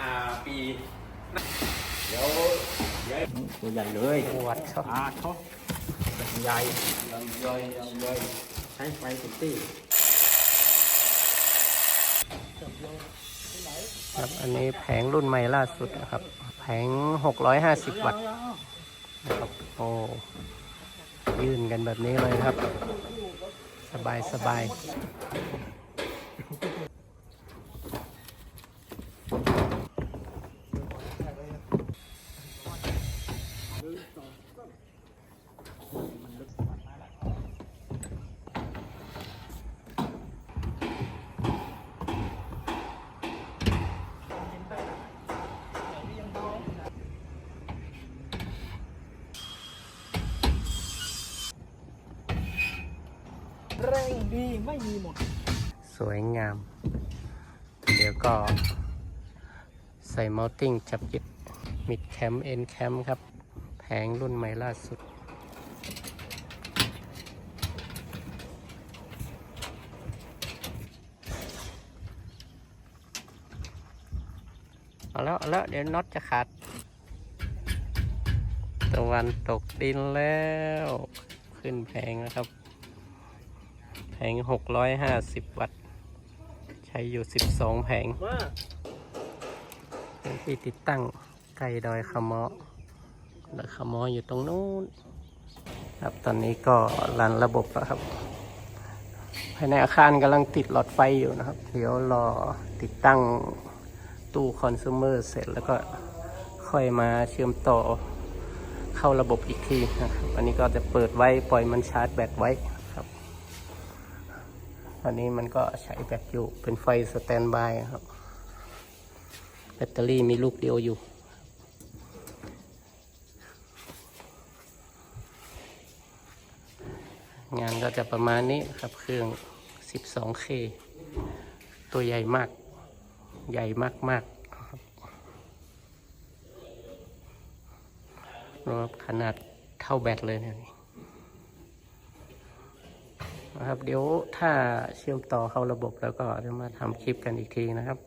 อ่าปีเดี๋ยวเดี๋ยวตัวใหญ่เลยวัดชอบอาชอบใหญ่ยังใหญ่ยังใหญ่ใช้ไฟสุดที่ครับ อันนี้แผงรุ่นใหม่ล่าสุดนะครับ แผง 650 วัตต์นะครับโอ้ยื่นกันแบบนี้เลยนะครับ สบายสบาย แรงดีไม่มีหมด สวยงาม เดี๋ยวก็ใส่มอลติ้งจับยึดมิดแคมเอ็นแคมครับ แผงรุ่นใหม่ล่าสุด เอาแล้วเอาแล้วเดี๋ยวน็อตจะขาดตะวันตกดินแล้ว ขึ้นแพงนะครับ ง 650 วัตต์ ใช้อยู่ 12 แผงว่าเป็นที่ติดตั้งใกล้ดอยขะเมอดอยขะเมออยู่ตรงนู้น ครับตอนนี้ก็รันระบบแล้วครับ ภายในอาคารกำลังติดหลอดไฟอยู่นะครับ เดี๋ยวรอติดตั้งตู้คอน sumer เสร็จแล้วก็ค่อยมาเชื่อมต่อเข้าระบบอีกทีนะครับ อันนี้ก็จะเปิดไว้ปล่อยมันชาร์จแบตไว้ครับต อนนี้มันก็ใช้แบตอยู่ เป็นไฟสแตนบายครับ แบตเตอรี่มีลูกเดียวอยู่ งานก็จะประมาณนี้ครับเครื่อง 12K ตัวใหญ่มาก ใหญ่มากๆครับรวมขนาดเท่าแบตเลยเนี่ย นะครับ เดี๋ยวถ้าเชื่อมต่อเข้าระบบแล้วก็จะมาทำคลิปกันอีกทีนะครับ